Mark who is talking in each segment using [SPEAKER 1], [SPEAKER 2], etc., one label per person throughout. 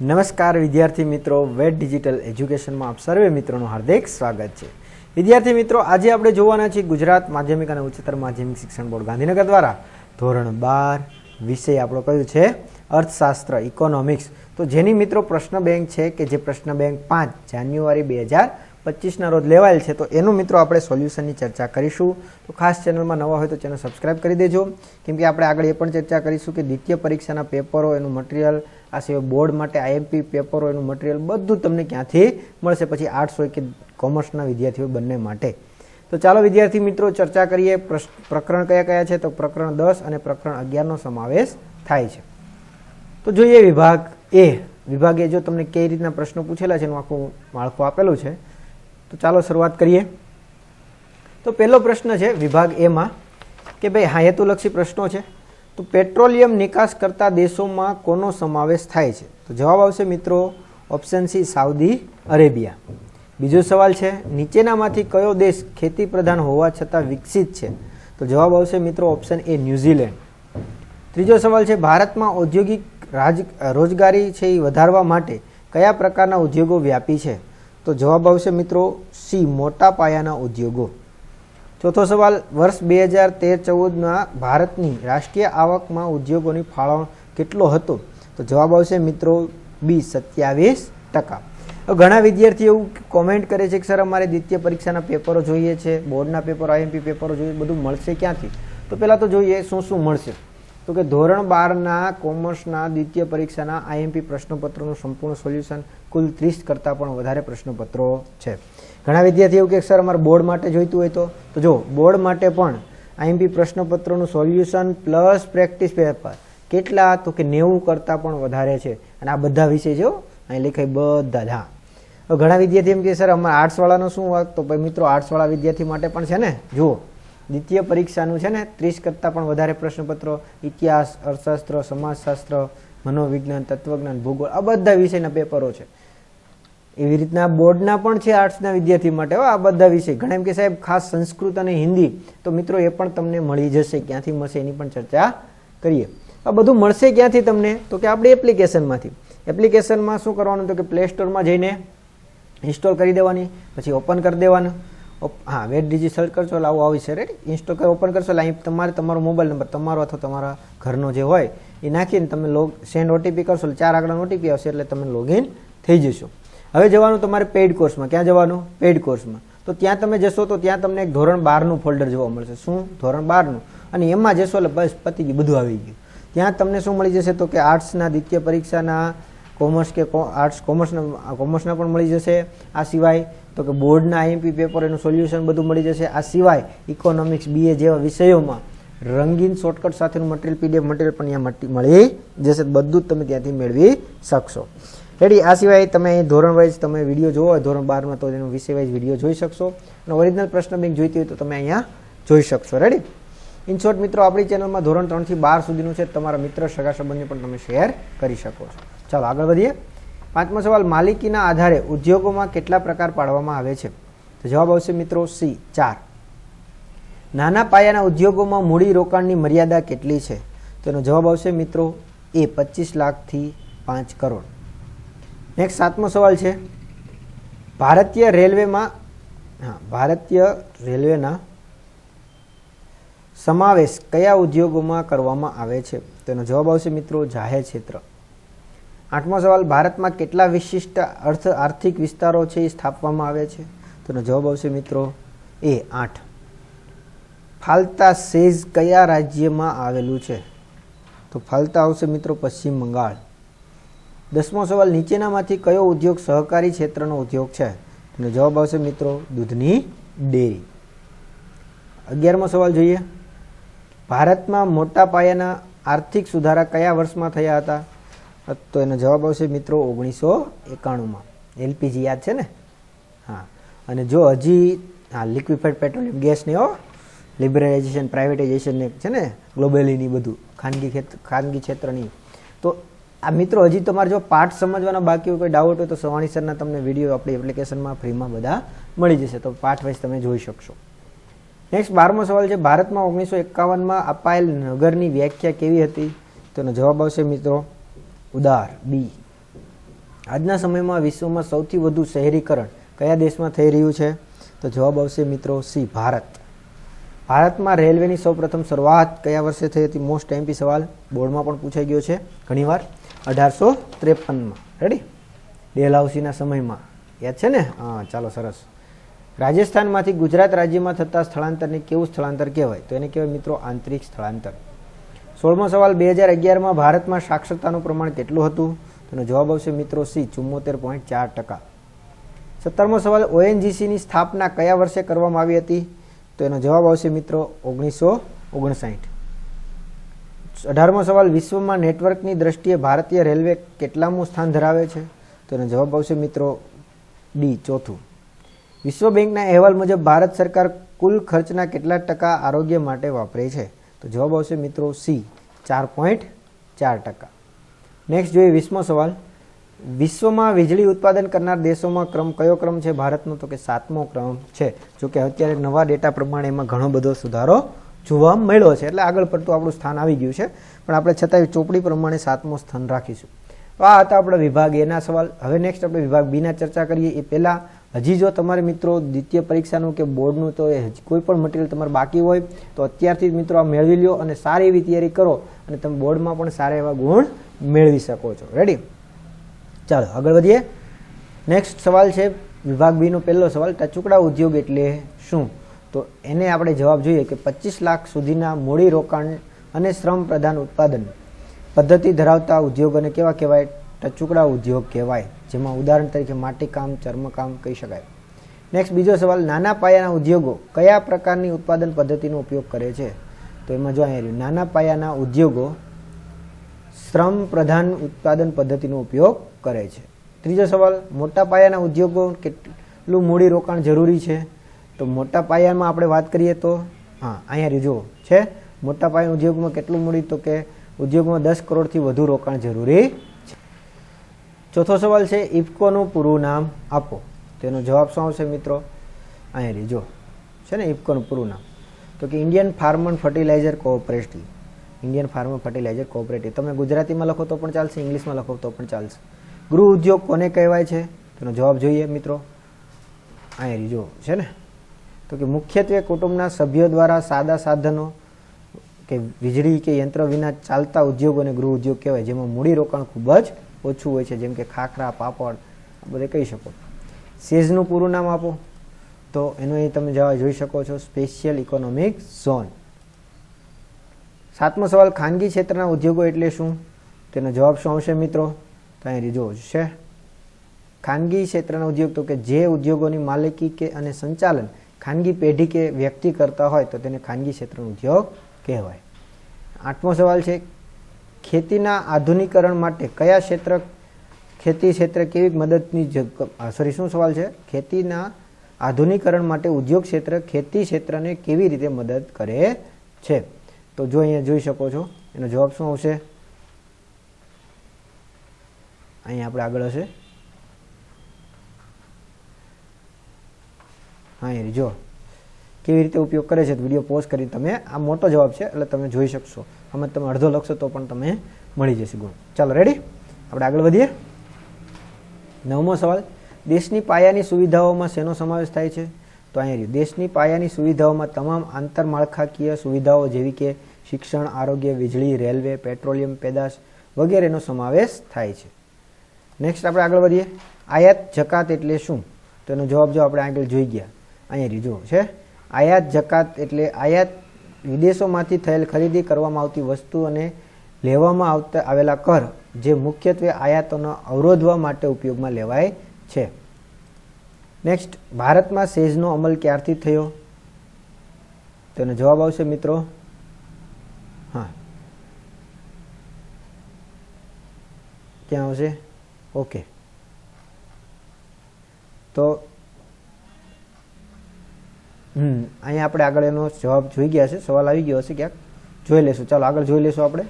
[SPEAKER 1] નમસ્કાર વિદ્યાર્થી મિત્રો વેટ ડિજિટલ એજ્યુકેશનમાં આપ સર્વે મિત્રોનું હાર્દિક સ્વાગત છે વિદ્યાર્થી મિત્રો આજે આપણે જોવાના છીએ ગુજરાત માધ્યમિક અને ઉચ્ચતર માધ્યમિક શિક્ષણ બોર્ડ ગાંધીનગર દ્વારા ધોરણ બાર વિષય આપણો કયું છે અર્થશાસ્ત્ર ઇકોનોમિક્સ તો જેની મિત્રો પ્રશ્ન બેંક છે કે જે પ્રશ્ન બેંક પાંચ જાન્યુઆરી બે હજાર પચીસના રોજ લેવાયેલ છે તો એનું મિત્રો આપણે સોલ્યુશનની ચર્ચા કરીશું તો ખાસ ચેનલમાં નવા હોય તો ચેનલ સબસ્ક્રાઈબ કરી દેજો કેમકે આપણે આગળ એ પણ ચર્ચા કરીશું કે દ્વિતીય પરીક્ષાના પેપરો એનું મટીરિયલ આ સિવાય બોર્ડ માટે આઈએમપી પેપરો એનું મટીરિયલ બધું તમને ક્યાંથી મળશે પછી આર્ટ્સ હોય કે કોમર્સના વિદ્યાર્થીઓ બંને માટે તો ચાલો વિદ્યાર્થી મિત્રો ચર્ચા કરીએ પ્રકરણ કયા કયા છે તો પ્રકરણ દસ અને પ્રકરણ અગિયારનો સમાવેશ થાય છે તો જોઈએ વિભાગ એ વિભાગે જો તમને કઈ રીતના પ્રશ્નો પૂછેલા છે એનું આખું માળખું આપેલું છે તો ચાલો શરૂઆત કરીએ તો પહેલો પ્રશ્ન છે વિભાગ એમાં કે ભાઈ હા હેતુલક્ષી પ્રશ્નો છે તો પેટ્રોલિયમ નિકાસ કરતા દેશોમાં કોનો સમાવેશ થાય છે તો જવાબ આવશે મિત્રો ઓપ્શન સી સાઉદી અરેબિયા બીજો સવાલ છે નીચેનામાંથી કયો દેશ ખેતી પ્રધાન હોવા છતાં વિકસિત છે તો જવાબ આવશે મિત્રો ઓપ્શન એ ન્યૂઝીલેન્ડ ત્રીજો સવાલ છે ભારતમાં ઔદ્યોગિક રાજ રોજગારી છે એ વધારવા માટે કયા પ્રકારના ઉદ્યોગો વ્યાપી છે તો જવાબ આવશે મિત્રો સી મોટા પાયાના ઉદ્યોગો ચોથો સવાલ વર્ષ બે હજાર તેર ચૌદમાં ભારતની રાષ્ટ્રીય આવકમાં ઉદ્યોગોની ફાળવણ કેટલો હતો તો જવાબ આવશે મિત્રો બી સત્યાવીસ ટકા ઘણા વિદ્યાર્થીઓ એવું કોમેન્ટ કરે છે કે સર અમારે દ્વિતીય પરીક્ષાના પેપરો જોઈએ છે બોર્ડના પેપર આઈએમપી પેપરો જોઈએ બધું મળશે ક્યાંથી તો પહેલાં તો જોઈએ શું શું મળશે તો કે ધોરણ બારના કોમર્સના દ્વિતીય પરીક્ષાના આઈએમપી પ્રશ્નપત્રનું સંપૂર્ણ સોલ્યુશન કુલ ત્રીસ કરતાં પણ વધારે પ્રશ્નપત્રો છે ઘણા વિદ્યાર્થીઓ કે સર અમારે બોર્ડ માટે જોઈતું હોય તો તો જો બોર્ડ માટે પણ આઈએમપી પ્રશ્નપત્રોનું સોલ્યુશન પ્લસ પ્રેક્ટિસ પેપર કેટલા તો કે નેવું કરતાં પણ વધારે છે અને આ બધા વિષય જો અહીં લેખાય બધા જ હા ઘણા વિદ્યાર્થી એમ કે સર અમારે આર્ટ્સવાળાનું શું વાત તો ભાઈ મિત્રો આર્ટ્સવાળા વિદ્યાર્થી માટે પણ છે ને જુઓ દ્વિતીય પરીક્ષાનું છે ને ત્રીસ કરતાં પણ વધારે પ્રશ્નપત્રો ઇતિહાસ અર્થશાસ્ત્ર સમાજશાસ્ત્ર મનોવિજ્ઞાન તત્વજ્ઞાન ભૂગોળ આ બધા વિષયના પેપરો છે એવી રીતના બોર્ડના પણ છે આર્ટ્સના વિદ્યાર્થી માટે હો આ બધા વિષય ઘણા એમ કે સાહેબ ખાસ સંસ્કૃત અને હિન્દી તો મિત્રો એ પણ તમને મળી જશે ક્યાંથી મળશે એની પણ ચર્ચા કરીએ આ બધું મળશે ક્યાંથી તમને તો કે આપણે એપ્લિકેશનમાંથી એપ્લિકેશનમાં શું કરવાનું તો કે પ્લે સ્ટોરમાં જઈને ઇન્સ્ટોલ કરી દેવાની પછી ઓપન કરી દેવાનું હા વેટ ડિજી સર્ચ કરશો એટલે આવું આવી છે રેડી ઇન્સ્ટોલ કરી ઓપન કરશો એટલે અહીં તમારે તમારો મોબાઈલ નંબર તમારો અથવા તમારા ઘરનો જે હોય એ નાખીને તમે લોગ સેન્ડ ઓટીપી કરશો એટલે ચાર આગળનો ઓટીપી આવશે એટલે તમે લોગિન થઈ જશો હવે જવાનું તમારે પેઇડ કોર્સમાં ક્યાં જવાનું પેઇડ કોર્સમાં તો ત્યાં તમે જશો તો ત્યાં તમને એક ધોરણ બારનું ફોલ્ડર જોવા મળશે શું ધોરણ બારનું અને એમાં જશો એટલે બસ પતી ગયું બધું આવી ગયું ત્યાં તમને શું મળી જશે તો કે આર્ટ્સના દ્વિતીય પરીક્ષાના કોમર્સ કે આર્ટ્સ કોમર્સના કોમર્સના પણ મળી જશે આ સિવાય તો કે બોર્ડના આઈએમપી પેપર એનું સોલ્યુશન બધું મળી જશે આ સિવાય ઇકોનોમિક્સ બીએ જેવા વિષયોમાં રંગીન શોર્ટકટ સાથેનું મટીરિયલ પીડીએફ મટીરિયલ પણ અહીંયા મળી જશે બધું જ તમે ત્યાંથી મેળવી શકશો રેડી આ સિવાય તમે ધોરણ વાઇઝ તમે વિડીયો જોવો હોય ધોરણ બારમાં તો તેનો વિષય વાઇઝ વિડીયો જોઈ શકશો અને ઓરિજિનલ પ્રશ્ન બેંક જોઈતી હોય તો તમે અહીંયા જોઈ શકશો રેડી ઇન શોર્ટ મિત્રો આપણી ચેનલમાં ધોરણ ત્રણથી બાર સુધીનું છે તમારા મિત્ર સગા સંબંધને પણ તમે શેર કરી શકો છો ચાલો આગળ વધીએ પાંચમો સવાલ માલિકીના આધારે ઉદ્યોગોમાં કેટલા પ્રકાર પાડવામાં આવે છે તો જવાબ આવશે મિત્રો સી ચાર નાના પાયાના ઉદ્યોગોમાં મૂડી રોકાણની મર્યાદા કેટલી છે તેનો જવાબ આવશે મિત્રો એ પચીસ લાખથી પાંચ કરોડ નેક્સ્ટ સાતમો સવાલ છે ભારતીય રેલવેમાં હા ભારતીય રેલવેના સમાવેશ કયા ઉદ્યોગોમાં કરવામાં આવે છે તેનો જવાબ આવશે મિત્રો જાહેર ક્ષેત્ર આઠમો સવાલ ભારતમાં કેટલા વિશિષ્ટ અર્થ આર્થિક વિસ્તારો છે એ સ્થાપવામાં આવે છે તેનો જવાબ આવશે મિત્રો એ આઠ ફાલતા સેઝ કયા રાજ્યમાં આવેલું છે તો ફાલતા આવશે મિત્રો પશ્ચિમ બંગાળ દસમો સવાલ નીચેનામાંથી કયો ઉદ્યોગ સહકારી ક્ષેત્રનો ઉદ્યોગ છે અને જવાબ આવશે મિત્રો દૂધની ડેરી અગિયારમો સવાલ જોઈએ ભારતમાં મોટા પાયાના આર્થિક સુધારા કયા વર્ષમાં થયા હતા તો એનો જવાબ આવશે મિત્રો ઓગણીસો એકાણુંમાં એલપીજી યાદ છે ને હા અને જો હજી હા લિક્વિફાઈડ પેટ્રોલિયમ ગેસને હો લિબરલાઇઝેશન પ્રાઇવેટાઇઝેશન છે ને ગ્લોબલીની બધું ખાનગી ખાનગી ક્ષેત્રની તો આ મિત્રો હજી તમારે જો પાઠ સમજવાનો બાકી કોઈ ડાઉટ હોય તો સવાણી સરના તમને વિડીયો આપણી એપ્લિકેશનમાં ફ્રીમાં બધા મળી જશે તો પાઠ વાઇઝ તમે જોઈ શકશો નેક્સ્ટ બારમો સવાલ છે ભારતમાં ઓગણીસો એકાવનમાં અપાયેલ નગરની વ્યાખ્યા કેવી હતી તેનો જવાબ આવશે મિત્રો ઉદાર બી આજના સમયમાં વિશ્વમાં સૌથી વધુ શહેરીકરણ કયા દેશમાં થઈ રહ્યું છે તો જવાબ આવશે મિત્રો સી ભારત ભારતમાં રેલવેની સૌપ્રથમ શરૂઆત કયા વર્ષે થઈ હતી મોસ્ટ એમપી સવાલ બોર્ડમાં પણ પૂછાઈ ગયો છે ઘણીવાર અઢારસો ત્રેપનમાં રેડી ડેલહાઉસીના સમયમાં યાદ છે ને હા ચાલો સરસ રાજસ્થાનમાંથી ગુજરાત રાજ્યમાં થતા સ્થળાંતરને કેવું સ્થળાંતર કહેવાય તો એને કહેવાય મિત્રો આંતરિક સ્થળાંતર સોળમો સવાલ બે હજાર અગિયારમાં ભારતમાં સાક્ષરતાનું પ્રમાણ કેટલું હતું તેનો જવાબ આવશે મિત્રો સી ચુમ્મોતેર પોઈન્ટ ચાર ટકા સત્તરમો સવાલ ઓએનજીસીની સ્થાપના કયા વર્ષે કરવામાં આવી હતી તો એનો જવાબ આવશે મિત્રો ઓગણીસો ઓગણસાઠ અઢારમો સવાલ વિશ્વમાં નેટવર્કની દ્રષ્ટિએ ભારતીય રેલવે કેટલામું સ્થાન ધરાવે છે તો એનો જવાબ આવશે મિત્રો ડી ચોથું વિશ્વ બેંકના અહેવાલ મુજબ ભારત સરકાર કુલ ખર્ચના કેટલા ટકા આરોગ્ય માટે વાપરે છે તો જવાબ આવશે મિત્રો સી ચાર પોઈન્ટ ચાર ટકા નેક્સ્ટ જોઈએ વીસમો સવાલ વિશ્વમાં વીજળી ઉત્પાદન કરનાર દેશોમાં ક્રમ કયો ક્રમ છે ભારતનો તો કે સાતમો ક્રમ છે જોકે અત્યારે નવા ડેટા પ્રમાણે એમાં ઘણો બધો સુધારો જોવા મળ્યો છે એટલે આગળ પડતું આપણું સ્થાન આવી ગયું છે પણ આપણે છતાંય ચોપડી પ્રમાણે સાતમું સ્થાન રાખીશું આ હતા આપણા વિભાગ એના સવાલ હવે નેક્સ્ટ આપણે વિભાગ બીના ચર્ચા કરીએ એ પહેલાં હજી જો તમારે મિત્રો દ્વિતીય પરીક્ષાનું કે બોર્ડનું તો એ હજી કોઈ પણ મટીરિયલ તમારે બાકી હોય તો અત્યારથી મિત્રો આ મેળવી લો અને સારી એવી તૈયારી કરો અને તમે બોર્ડમાં પણ સારા એવા ગુણ મેળવી શકો છો રેડી ચાલો આગળ વધીએ નેક્સ્ટ સવાલ છે વિભાગ બીનો પહેલો સવાલ ટચુકડા ઉદ્યોગ એટલે શું તો એને આપણે જવાબ જોઈએ કે પચીસ લાખ સુધીના મૂડી રોકાણ અને શ્રમ પ્રધાન ઉત્પાદન પદ્ધતિ ધરાવતા ઉદ્યોગોને કેવા કહેવાય ટચુકડા ઉદ્યોગ કહેવાય જેમાં ઉદાહરણ તરીકે માટીકામ ચર્મકામ કહી શકાય નેક્સ્ટ બીજો સવાલ નાના પાયાના ઉદ્યોગો કયા પ્રકારની ઉત્પાદન પદ્ધતિનો ઉપયોગ કરે છે તો એમાં જો અહીંયા રહ્યું નાના પાયાના ઉદ્યોગો શ્રમ પ્રધાન ઉત્પાદન પદ્ધતિનો ઉપયોગ કરે છે ત્રીજો સવાલ મોટા પાયાના ઉદ્યોગો કેટલું મૂડી રોકાણ જરૂરી છે તો મોટા પાયામાં આપણે વાત કરીએ તો હા અહીંયા જુઓ છે મોટા પાયા ઉદ્યોગમાં કેટલું મળ્યું તો કે ઉદ્યોગમાં દસ કરોડથી વધુ રોકાણ જરૂરી છે ચોથો સવાલ છે ઇફકોનું પૂરું નામ આપો તેનો જવાબ શું આવશે મિત્રો અહીંયા રીજો છે ને ઇફકોનું પૂરું નામ તો કે Indian farm fertiliser cooperative Indian farmer fertiliser cooperative તમે ગુજરાતીમાં લખો તો પણ ચાલશે ઇંગ્લિશમાં લખો તો પણ ચાલશે ગૃહ ઉદ્યોગ કોને કહેવાય છે તેનો જવાબ જોઈએ મિત્રો અહીંયા જુઓ છે ને તો કે મુખ્યત્વે કુટુંબના સભ્યો દ્વારા સાદા સાધનો કે વીજળી કે યંત્ર વિના ચાલતા ઉદ્યોગોને ગૃહ ઉદ્યોગ કહેવાય જેમાં મૂડીરોકાણ ખૂબ જ ઓછું હોય છે જેમ કે ખાખરા પાપડ બધે કહી શકો સેઝનું પૂરું નામ આપો તો એનો એ તમે જવાબ જોઈ શકો છો સ્પેશિયલ ઇકોનોમિક ઝોન સાતમો સવાલ ખાનગી ક્ષેત્રના ઉદ્યોગો એટલે શું તેનો જવાબ શું આવશે મિત્રો તો અહીં રીજો છે ખાનગી ક્ષેત્રના ઉદ્યોગ તો કે જે ઉદ્યોગોની માલિકી કે અને સંચાલન ખાનગી પેઢી કે વ્યક્તિ કરતા હોય તો તેને ખાનગી ક્ષેત્રનો ઉદ્યોગ કહેવાય આઠમો સવાલ છે ખેતીના આધુનિકરણ માટે કયા ક્ષેત્ર ખેતી ક્ષેત્ર કેવી મદદની સોરી શું સવાલ છે ખેતીના આધુનિકરણ માટે ઉદ્યોગ ક્ષેત્ર ખેતી ક્ષેત્રને કેવી રીતે મદદ કરે છે તો જો અહીંયા જોઈ શકો છો એનો જવાબ શું આવશે અહીંયા આપણે આગળ હશે હા એ જો કેવી રીતે ઉપયોગ કરે છે વિડીયો પોઝ કરીને તમે આ મોટો જવાબ છે એટલે તમે જોઈ શકશો અમે તમે અડધો લખશો તો પણ તમે મળી જશે ગુણ ચાલો રેડી આપણે આગળ વધીએ નવમો સવાલ દેશની પાયાની સુવિધાઓમાં શેનો સમાવેશ થાય છે તો અહીંયા રહ્યું દેશની પાયાની સુવિધાઓમાં તમામ આંતરમાળખાકીય સુવિધાઓ જેવી કે શિક્ષણ આરોગ્ય વીજળી રેલવે પેટ્રોલિયમ પેદાશ વગેરેનો સમાવેશ થાય છે નેક્સ્ટ આપણે આગળ વધીએ આયાત જકાત એટલે શું તો એનો જવાબ જો આપણે આગળ જોઈ ગયા અહીંયા રીઝો છે આયાત જકાત એટલે આયાત વિદેશોમાંથી થયેલ ખરીદી કરવામાં આવતી વસ્તુ અને લેવામાં આવતા આવેલા કર જે મુખ્યત્વે આયાતોનો અવરોધવા માટે ઉપયોગમાં લેવાય છે નેક્સ્ટ ભારતમાં સેઝનો અમલ ક્યારથી થયો તેનો જવાબ આવશે મિત્રો હા ક્યાં આવશે ઓકે તો હમ અહીંયા આપણે આગળ એનો જવાબ જોઈ ગયા છે સવાલ આવી ગયો હશે ક્યાંક જોઈ લેશું ચાલો આગળ જોઈ લેશું આપણે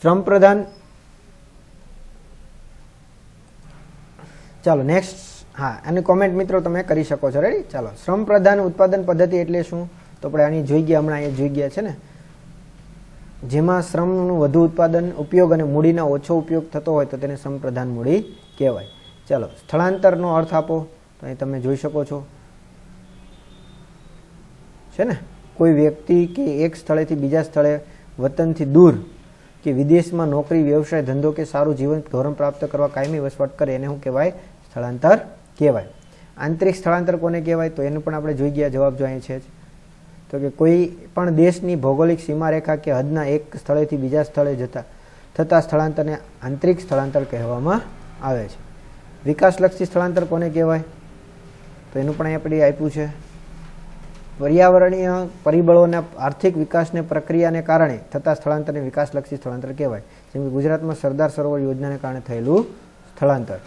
[SPEAKER 1] શ્રમ પ્રધાન ચાલો નેક્સ્ટ હા અને કોમેન્ટ મિત્રો તમે કરી શકો છો રેડી ચાલો શ્રમ પ્રધાન ઉત્પાદન પદ્ધતિ એટલે શું તો આપણે આની જોઈ ગયા હમણાં અહીંયા જોઈ ગયા છે ને જેમાં શ્રમનું વધુ ઉત્પાદન ઉપયોગ અને મૂડીનો ઓછો ઉપયોગ થતો હોય તો તેને શ્રમ પ્રધાન મૂડી કહેવાય ચાલો સ્થળાંતરનો અર્થ આપો તો અહીં તમે જોઈ શકો છો છે ને કોઈ વ્યક્તિ કે એક સ્થળેથી બીજા સ્થળે વતનથી દૂર કે વિદેશમાં નોકરી વ્યવસાય ધંધો કે સારું જીવન ધોરણ પ્રાપ્ત કરવા કાયમી વસવાટ કરે એને શું કહેવાય સ્થળાંતર કહેવાય આંતરિક સ્થળાંતર કોને કહેવાય તો એનું પણ આપણે જોઈ ગયા જવાબ જો અહીં છે તો કે કોઈ પણ દેશની ભૌગોલિક સીમારેખા કે હદના એક સ્થળેથી બીજા સ્થળે જતા થતાં સ્થળાંતરને આંતરિક સ્થળાંતર કહેવામાં આવે છે વિકાસલક્ષી સ્થળાંતર કોને કહેવાય તો એનું પણ આપણે આપ્યું છે પર્યાવરણીય પરિબળોના આર્થિક વિકાસને પ્રક્રિયાને કારણે થતા સ્થળાંતરને વિકાસલક્ષી સ્થળાંતર કહેવાય જેમ કે ગુજરાતમાં સરદાર સરોવર યોજનાને કારણે થયેલું સ્થળાંતર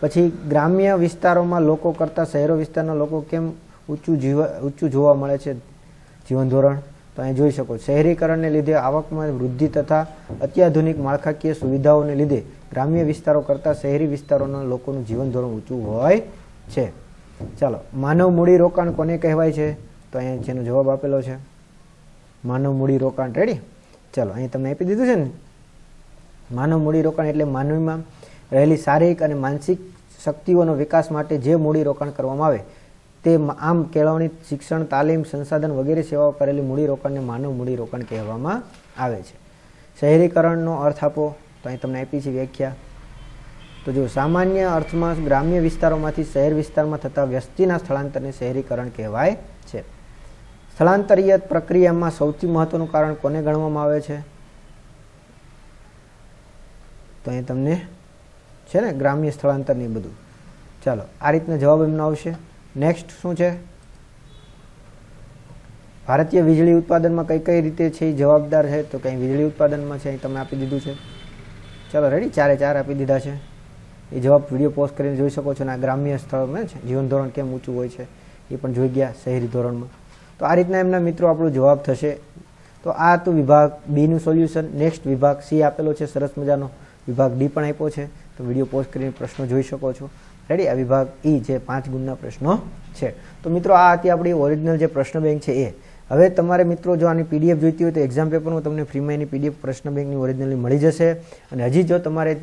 [SPEAKER 1] પછી ગ્રામ્ય વિસ્તારોમાં લોકો કરતાં શહેરો વિસ્તારના લોકો કેમ ઊંચું જીવ ઊંચું જોવા મળે છે જીવન ધોરણ તો અહીં જોઈ શકો શહેરીકરણને લીધે આવકમાં વૃદ્ધિ તથા અત્યાધુનિક માળખાકીય સુવિધાઓને લીધે ગ્રામ્ય વિસ્તારો કરતાં શહેરી વિસ્તારોના લોકોનું જીવનધોરણ ઊંચું હોય છે ચાલો માનવ મૂડી રોકાણ કોને કહેવાય છે તો અહીંયા જેનો જવાબ આપેલો છે માનવ મૂડી રોકાણ રેડી ચાલો અહીં તમને આપી દીધું છે ને માનવ મૂડી રોકાણ એટલે માનવીમાં રહેલી શારીરિક અને માનસિક શક્તિઓનો વિકાસ માટે જે મૂડી રોકાણ કરવામાં આવે તે આમ કેળવણી શિક્ષણ તાલીમ સંસાધન વગેરે સેવાઓ કરેલી મૂડીરોકાણને માનવ મૂડીરોકાણ કહેવામાં આવે છે શહેરીકરણનો અર્થ આપો તો અહીં તમને આપી છે વ્યાખ્યા તો જો સામાન્ય અર્થમાં ગ્રામ્ય વિસ્તારોમાંથી શહેર વિસ્તારમાં થતા વ્યસ્તિના સ્થળાંતરને શહેરીકરણ કહેવાય છે સ્થળાંતરીય પ્રક્રિયામાં સૌથી મહત્વનું કારણ કોને ગણવામાં આવે છે તો અહીં તમને છે ને ગ્રામ્ય સ્થળાંતર ને બધું ચાલો આ રીતના જવાબ એમનો આવશે નેક્સ્ટ શું છે ભારતીય વીજળી ઉત્પાદનમાં કઈ કઈ રીતે છે એ જવાબદાર છે તો કંઈ વીજળી ઉત્પાદનમાં છે અહીં તમે આપી દીધું છે ચલો રેડી ચારે ચાર આપી દીધા છે એ જવાબ વિડીયો પોસ્ટ કરીને જોઈ શકો છો અને આ ગ્રામ્ય સ્થળમાં છે જીવન ધોરણ કેમ ઊંચું હોય છે એ પણ જોઈ ગયા શહેરી ધોરણમાં તો આ રીતના એમના મિત્રો આપણો જવાબ થશે તો આ હતું વિભાગ બીનું સોલ્યુશન નેક્સ્ટ વિભાગ સી આપેલો છે સરસ મજાનો વિભાગ ડી પણ આપ્યો છે તો વિડીયો પોસ્ટ કરીને પ્રશ્નો જોઈ શકો છો રેડી આ વિભાગ ઈ e જે પાંચ ગુણના પ્રશ્નો છે તો મિત્રો આ હતી આપણી ઓરિજિનલ જે પ્રશ્ન બેંક છે એ હવે તમારે મિત્રો જો આની પીડીએફ જોઈતી હોય તો એક્ઝામ પેપરમાં તમને ફ્રીમાં એની પીડીએફ પ્રશ્ન બેંકની ઓરિજિનલની મળી જશે અને હજી જો તમારે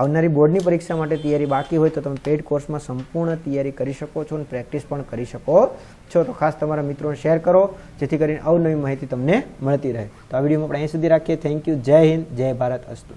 [SPEAKER 1] આવનારી બોર્ડની પરીક્ષા માટે તૈયારી બાકી હોય તો તમે પેઇડ કોર્સમાં સંપૂર્ણ તૈયારી કરી શકો છો અને પ્રેક્ટિસ પણ કરી શકો છો તો ખાસ તમારા મિત્રોને શેર કરો જેથી કરીને અવનવી માહિતી તમને મળતી રહે તો આ વિડીયોમાં આપણે અહીં સુધી રાખીએ થેન્ક યુ જય હિન્દ જય ભારત અસ્તુ